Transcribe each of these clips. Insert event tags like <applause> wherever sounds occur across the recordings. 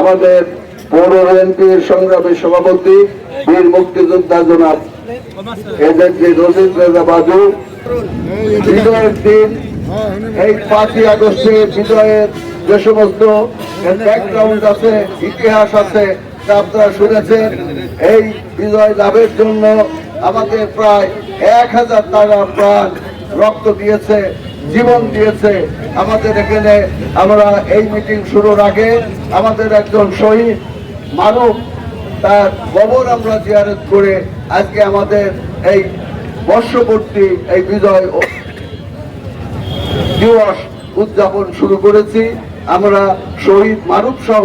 আমাদের পৌর বিএনপির সংগ্রামী সভাপতি বীর মুক্তিযোদ্ধা জনাব এজেন্সি রশিদ রেজা বাজু বিজয়ের দিন, এই পাঁচই আগস্টে বিজয়ের যে সমস্ত ব্যাকগ্রাউন্ড আছে, ইতিহাস আছে, তা আপনারা শুনেছেন। এই বিজয় লাভের জন্য আমাদের প্রায় এক হাজার টাকা প্রাণ রক্ত দিয়েছে। জীবন দিয়েছে। আমাদের এখানে আমরা এই মিটিং শুরুর আগে আমাদের একজন শহীদ মানব, তার কবর আমরা জিয়ারত করে আজকে আমাদের এই বর্ষবর্তী এই বিজয় দিবস উদযাপন শুরু করেছি। আমরা শহীদ মানব সহ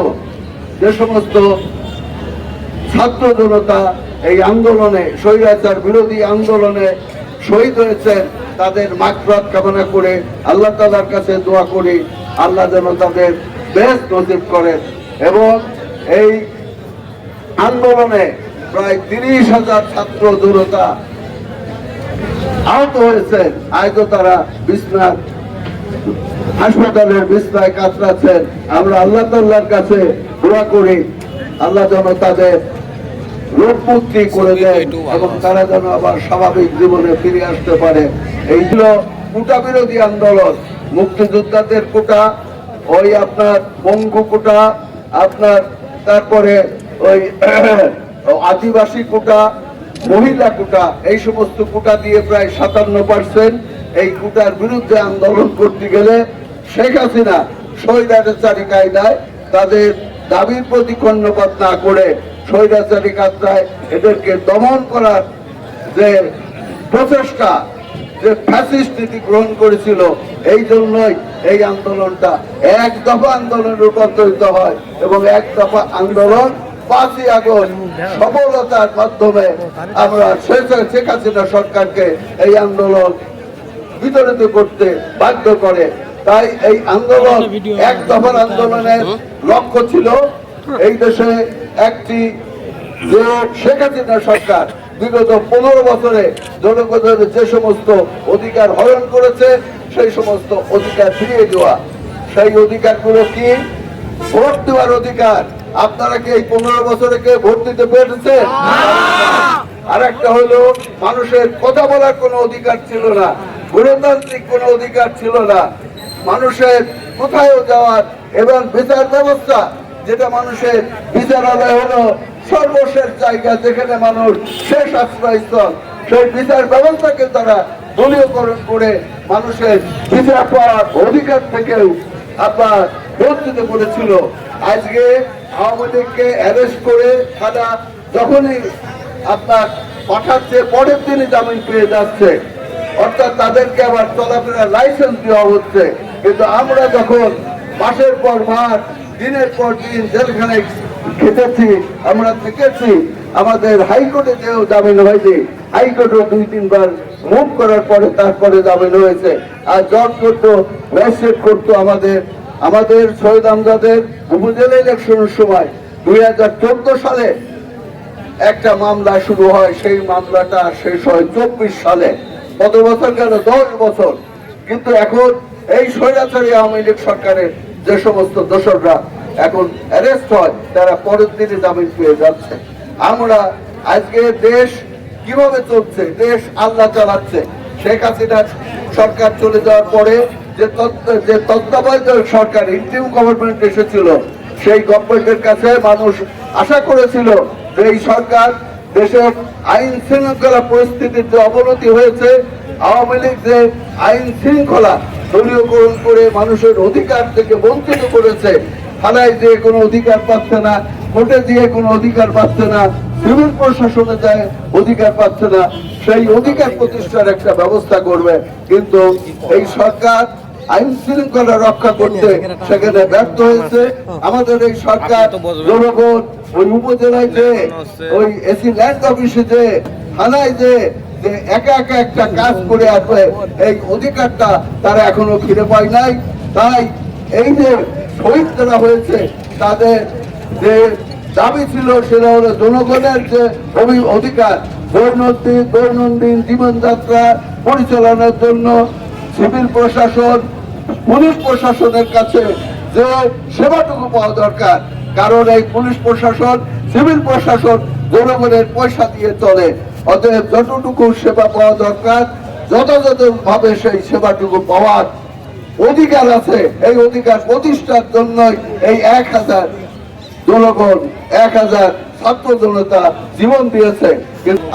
যে সমস্ত ছাত্র জনতা এই আন্দোলনে, স্বৈরাচার বিরোধী আন্দোলনে শহীদ হয়েছেন তাদের মাগফিরাত কামনা করে আল্লাহ তালার কাছে দোয়া করি, আল্লাহ যেন তাদের বেশ নজিব করেন এবং এই আন্দোলনে প্রায় তিরিশ হাজার ছাত্র জনতা আহত হয়েছে আজও তারা বিছনার হাসপাতালের বিছনায় কাতরাচ্ছেন। আমরা আল্লাহ তাল্লাহর কাছে দোয়া করি, আল্লাহ যেন তাদের রোগ করে দেন এবং তারা যেন আবার স্বাভাবিক জীবনে ফিরে আসতে পারে। এই ছিল কোটা বিরোধী আন্দোলন। মুক্তিযোদ্ধাদের কোটা ওই আপনার বঙ্গ কোটা আপনার তারপরে ওই <clears throat> আদিবাসী কোটা মহিলা কোটা এই সমস্ত কোটা দিয়ে প্রায় সাতান্ন পার্সেন্ট এই কোটার বিরুদ্ধে আন্দোলন করতে গেলে শেখ হাসিনা স্বৈরাচারী কায়দায় তাদের দাবির প্রতি কর্ণপাত না করে স্বৈরাচারী কায়দায় এদেরকে দমন করার যে প্রচেষ্টা, যে ফ্যাসিস্ট নীতি গ্রহণ করেছিল, এই জন্যই এই আন্দোলনটা এক দফা আন্দোলনে রূপান্তরিত হয় এবং এক দফা আন্দোলন পাঁচই আগস্ট সফলতার মাধ্যমে আমরা শেখ হাসিনা সরকারকে এই আন্দোলন বিতরিত করতে বাধ্য করে। তাই এই আন্দোলন এক দফার আন্দোলনের লক্ষ্য ছিল এই দেশে একটি যে শেখ হাসিনা সরকার বিগত পনেরো বছরে জনগণের যে সমস্ত অধিকার হরণ করেছে, সেই সমস্ত অধিকার ফিরিয়ে দেওয়া। সেই অধিকারগুলো কি? ভোট দেওয়ার অধিকার। আপনারা কি এই পনেরো বছরে কে ভোট দিতে পেরেছেন আর একটা হলো, মানুষের কথা বলার কোনো অধিকার ছিল না, গণতান্ত্রিক কোনো অধিকার ছিল না। মানুষের কোথায় যাওয়ার এবং বিচার ব্যবস্থা যেটা মানুষের বিচারালয় হলো সর্বশেষ জায়গা যেখানে মানুষ শেষ আশ্রয়স্থল সেই বিচার ব্যবস্থাকে তারা দলীয়করণ করে মানুষের বিচার পাওয়ার অধিকার থেকেও আপনার বঞ্চিত করেছিল। আজকে আওয়ামী লীগকে অ্যারেস্ট করে তারা যখনই আপনার পাঠাচ্ছে, পরের দিনই জামিন পেয়ে যাচ্ছে। অর্থাৎ তাদেরকে আবার চলাফেরার লাইসেন্স দেওয়া হচ্ছে। কিন্তু আমরা যখন মাসের পর মাস দিনের পর দিন জেলখানায় খেটেছি, আমরা থেকেছি। আমাদের হাইকোর্টে যেও জামিন হয়নি। হাইকোর্টও দুই, তিনবার মুভ করার পরে তারপরে জামিন হয়েছে। আর জজ করতো, ম্যাজিস্ট্রেট করতো আমাদের। আমাদের সৈয়দ আমজাদের উপজেলা ইলেকশনের সময় দুই হাজার চোদ্দ সালে একটা মামলা শুরু হয়। সেই মামলাটা শেষ হয় চব্বিশ সালে। কত বছর গেল? দশ বছর। কিন্তু এখন এই স্বৈরাচারী আওয়ামী লীগ সরকারের যে সমস্ত দোসররা এখন অ্যারেস্ট হয়, তারা পরের দিনে জামিন পেয়ে যাচ্ছে। আমরা আজকে দেশ কীভাবে চলছে, দেশ আল্লাহ চালাচ্ছে, শেখ হাসিনার সরকার চলে যাওয়ার পরে যে যে তত্ত্বাবধায়ক সরকার ইন্টিম গভর্নমেন্ট এসেছিল, সেই গভর্নমেন্টের কাছে মানুষ আশা করেছিল যে এই সরকার দেশের আইন শৃঙ্খলা পরিস্থিতির যে অবনতি হয়েছে, আওয়ামী লীগ যে আইন শৃঙ্খলা দলীয়করণ করে মানুষের অধিকার থেকে বঞ্চিত করেছে। থানায় দিয়ে কোনো অধিকার পাচ্ছে না, কোর্টে দিয়ে কোনো অধিকার পাচ্ছে না, সিভিল প্রশাসনে যায় অধিকার পাচ্ছে না, সেই অধিকার প্রতিষ্ঠার একটা ব্যবস্থা করবে। কিন্তু এই সরকার আইন শৃঙ্খলা রক্ষা করতে সেখানে ব্যর্থ হয়েছে। আমাদের এই সরকার জনগণ ওই উপজেলায় যে ওই এসি ল্যান্ড অফিসে যে থানায় যে যে একা একা একটা কাজ করে আসবে এই অধিকারটা তারা এখনও ফিরে পায় নাই। তাই এই যে শহীদ হয়েছে, তাদের যে দাবি ছিল সেটা হলো জনগণের যে অধিকার দৈনন্দিন দৈনন্দিন জীবনযাত্রা পরিচালনার জন্য সিভিল প্রশাসন, পুলিশ প্রশাসনের কাছে যে সেবাটুকু পাওয়া দরকার। কারণ এই পুলিশ প্রশাসন, সিভিল প্রশাসন জনগণের পয়সা দিয়ে চলে। অতএব যতটুকু সেবা পাওয়া দরকার যথাযথ ভাবে সেই সেবাটুকু পাওয়ার অধিকার আছে। এই অধিকার প্রতিষ্ঠার জন্যই এই এক হাজার জনগণ, এক হাজার ছাত্র জনতা জীবন দিয়েছে।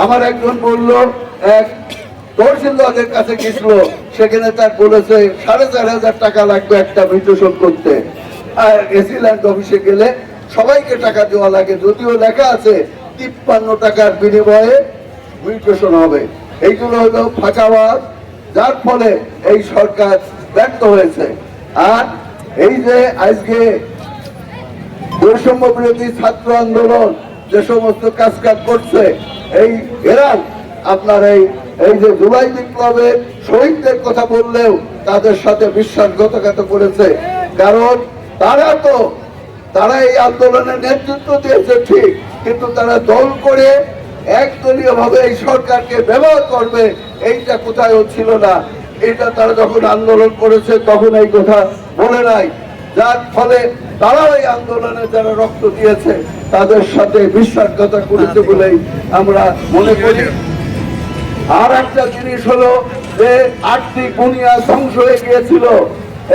আমার একজন বলল, এক তহসিলদারের কাছে গেছিল সেখানে তার বলেছে, সাড়ে চার হাজার টাকা লাগবে একটা মিউটেশন করতে। আর এসি ল্যান্ড অফিসে গেলে সবাইকে টাকা দেওয়া লাগে, যদিও লেখা আছে, তিপ্পান্ন টাকার বিনিময়ে মিউটেশন হবে। এইগুলো হলো ফাঁকাবাদ যার ফলে এই সরকার ব্যর্থ হয়েছে। আর এই যে আজকে বৈষম্য বিরোধী ছাত্র আন্দোলন যে সমস্ত কাজ কাজ করছে, এই এরা আপনার এই এই যে জুলাই বিপ্লবের শহীদদের কথা বললেও তাদের সাথে বিশ্বাসঘাতকতা করেছে। কারণ তারা তো, তারা এই আন্দোলনের নেতৃত্ব দিয়েছে ঠিক, কিন্তু তারা দল করে একদলীয় ভাবে এই সরকারকে ব্যবহার করবে এইটা কোথায় ছিল না। এটা তারা যখন আন্দোলন করেছে তখন এই কথা বলে নাই। যার ফলে তারাও এই আন্দোলনে যারা রক্ত দিয়েছে তাদের সাথে বিশ্বাসঘাতক করেছে বলেই আমরা মনে করি। আর একটা জিনিস হলো যে আর্থিক বুনিয়া ধ্বংস হয়ে গিয়েছিল।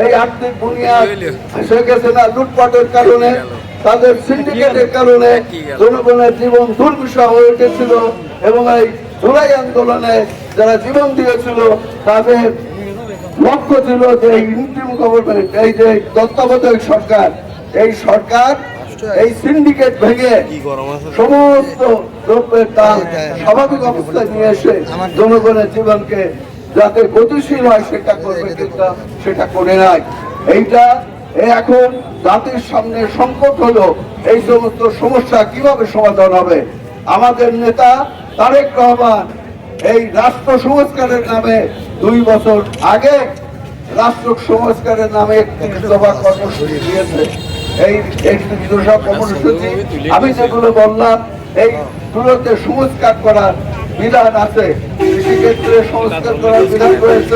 এই আর্থিক বুনিয়াদ শেখ হাসিনা লুটপাটের কারণে। তাদের সিন্ডিকেটের কারণে জনগণের জীবন দুর্বিষহ হয়ে উঠেছিল এবং এই জুলাই আন্দোলনে যারা জীবন দিয়েছিল তাদের লক্ষ্য ছিল যে ইন্টিম গভর্নমেন্ট এই যে তত্ত্বাবধায়ক সরকার এই সরকার এই সিন্ডিকেট ভেঙে সমস্ত দ্রব্যের দাম স্বাভাবিক অবস্থায় নিয়ে এসে জনগণের জীবনকে যাতে গতিশীল হয় সেটা করবে সেটা করে নাই। এইটা এখন জাতির সামনে সংকট হলো, এই সমস্ত সমস্যা কীভাবে সমাধান হবে? আমাদের নেতা তারেক রহমান এই রাষ্ট্র সংস্কারের নামে দুই বছর আগে রাষ্ট্র সংস্কারের নামে কর্মসূচি আমি যেগুলো বললাম, এই গুলোতে সংস্কার করার বিধান আছে। কৃষিক্ষেত্রে সংস্কার করার বিধান রয়েছে।